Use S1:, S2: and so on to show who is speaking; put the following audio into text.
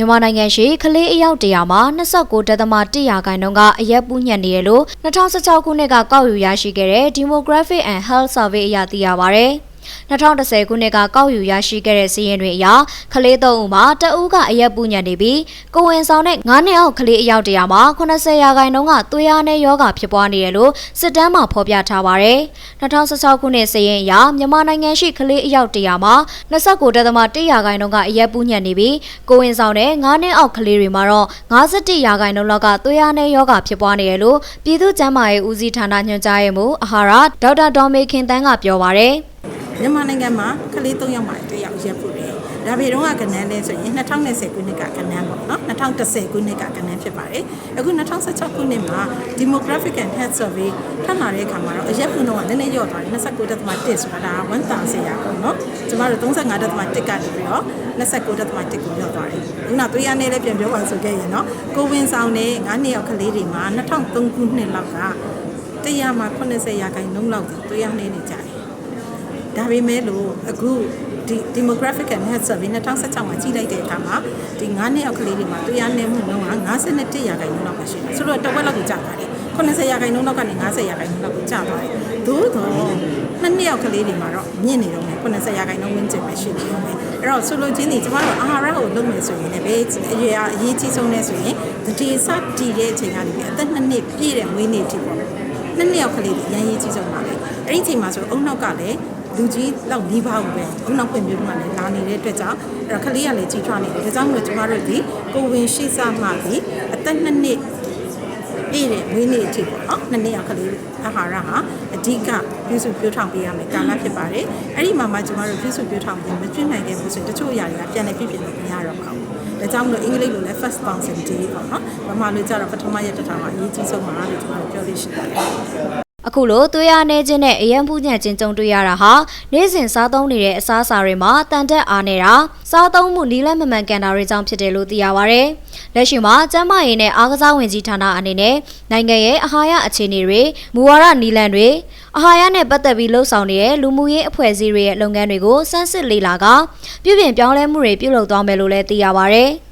S1: မြန်မာနိုင်ငံရှိကလေးအယောက်တရာမှာ29.1ရာခိုင်နှုန်းကအရက်ပူးညံ့နေရလို့2016ခုနှစ်ကကောက်ယူရရှိခဲ့တဲ့ Demographic and Health Survey အရသိရပါဗျ။ 2010ခုနှစ်ကကောက်ယူရရှိခဲ့တဲ့စီးရင်တွေအရကလေးသုံးဦးမှာတဦးကအရက်ပူညံ့နေပြီးကိုဝင်ဆောင်တဲ့9နှစ်အောက်ကလေးအယောက်တရာမှာ80ရာခိုင်နှုန်းကသွေးအားနဲ့ယောဂဖြစ်ပွားနေတယ်လို့စစ်တမ်းမှာဖော်ပြထားပါတယ်။2016ခုနှစ်စီးရင်အရမြန်မာနိုင်ငံရှိကလေးအယောက်တရာမှာ29.1ရာခိုင်နှုန်းကအရက်ပူညံ့နေပြီးကိုဝင်ဆောင်တဲ့9နှစ်အောက်ကလေးတွေမှာတော့51ရာခိုင်နှုန်းလောက်ကသွေးအားနဲ့ယောဂဖြစ်ပွားနေတယ်လို့ပြည်သူ့ကျန်းမာရေးဦးစီးဌာနညွှန်ကြားရေးမှူးအာဟာရဒေါက်တာဒေါ်မေခင်တန်းကပြောပါတယ်။
S2: မြန်မာနိုင်ငံမှာကလေး၃ယောက်မှတစ်ယောက်ရက်ဖို့တယ်။ဒါပေတော့ကကနန်းလဲဆိုရင်2020ခုနှစ်ကကနန်းပေါ့နော်2010ခုနှစ်ကကနန်းဖြစ်ပါတယ်။အခု2016ခုနှစ်မှာ Demographic and Health Survey ထပ်လာတဲ့အခါမှာတော့အရက်ဖို့တော့နည်းနည်းလျော့သွားတယ်29.1ဆိုတာဒါ1000ရာပေါ့နော်။ကျမတို့35.1ကနေပြီးတော့29.1ကိုလျော့သွားတယ်။ခုနသွေးရနဲ့လည်းပြန်ပြောပါဆိုခဲ့ရင်နော်။ကိုဝင်ဆောင်တဲ့9နှစ်ယောက်ကလေးတွေမှာ2003ခုနှစ်လောက်ကတရားမှာ80ရာခိုင်နှုန်းလောက်သွေးရနေနေကြတယ်။ ဒါပေမဲ့လို့အခုဒီ demographic and health survey 2016မှာကြီးလိုက်တဲ့အခါမှာဒီ9နှစ်အောက်ကလေးတွေမှာတရားနေမှုနှုန်းက51ရာခိုင်နှုန်းလောက်ပဲရှိတယ်ဆိုတော့တစ်ဝက်လောက်ကိုကျသွားတယ်80ရာခိုင်နှုန်းလောက်ကနေ90ရာခိုင်နှုန်းလောက်ကိုကျသွားတယ်သို့တော့နှစ်နှစ်အောက်ကလေးတွေမှာတော့မြင့်နေတော့မယ်80ရာခိုင်နှုန်းဝန်းကျင်ပဲရှိနေတော့မယ်အဲ့တော့ဆိုလိုချင်းဒီကျမတို့အာဟာရကိုလုပ်မယ်ဆိုရင်လည်းပဲအရေးအရေးကြီးဆုံးလဲဆိုရင်တတိစတည်တဲ့အချိန်ကနေပြီးအသက်နှစ်နှစ်ပြည့်တဲ့မွေးနေ့ထိပေါ့နှစ်နှစ်ယောက်ကလေးတွေအရင်ရေးကြီးဆုံးပါပဲအဲ့ဒီအချိန်မှာဆိုအုံနောက်ကလည်း လူကြီးလောက်နီးပါးဘူးပဲအုံနောက်ပွင့်မျိုးမှလည်းလာနေတဲ့အတွက်ကြောင့်အဲ့တော့ကလေးကလည်းကြီးထွားနေတယ်ဒါကြောင့်မို့ကျမတို့ဒီကိုဝင်ရှိစားမှဒီအသက်နှစ်နှစ်ပြည့်တဲ့မွေးနေ့အထိပေါ့နော်နှစ်နှစ်ယောက်ကလေးအာဟာရဟာအဓိကပြုစုပြောထောင်ပေးရမယ်ကာလဖြစ်ပါတယ်အဲ့ဒီမှာမှကျမတို့ပြုစုပြောထောင်ပြီးမကျွတ်နိုင်ခဲ့ဘူးဆိုရင်တချို့အရာတွေကပြန်လည်ပြည့်ပြည့်နေမရတော့ပါဘူးဒါကြောင့်မလို့အင်္ဂလိပ်လိုလည်း first thousand day ပေါ့နော်ဗမာလိုကျတော့ပထမရက်တစ်ထောင်မှာအရေးကြီးဆုံးပါလို့ကျမတို့ပြောလို့ရှိပါတယ်
S1: အခုလိုသွေးအားနေခြင်းနဲ့အယံပူးညံ့ခြင်းကြုံတွေ့ရတာဟာနေ့စဉ်စားသုံးနေတဲ့အစားအစာတွေမှာတန်တက်အားနေတာစားသုံးမှုနီးလက်မမှန်ကန်တာတွေကြောင့်ဖြစ်တယ်လို့သိရပါဗျ။လက်ရှိမှာကျန်းမာရေးနဲ့အားကစားဝန်ကြီးဌာနအနေနဲ့နိုင်ငံရဲ့အာဟာရအခြေအနေတွေမူဝါဒနီးလန့်တွေအာဟာရနဲ့ပတ်သက်ပြီးလှုပ်ဆောင်နေတဲ့လူမှုရေးအဖွဲ့အစည်းတွေရဲ့လုပ်ငန်းတွေကိုစမ်းစစ်လေ့လာကပြုပြင်ပြောင်းလဲမှုတွေပြုလုပ်သွားမယ်လို့လည်းသိရပါဗျ။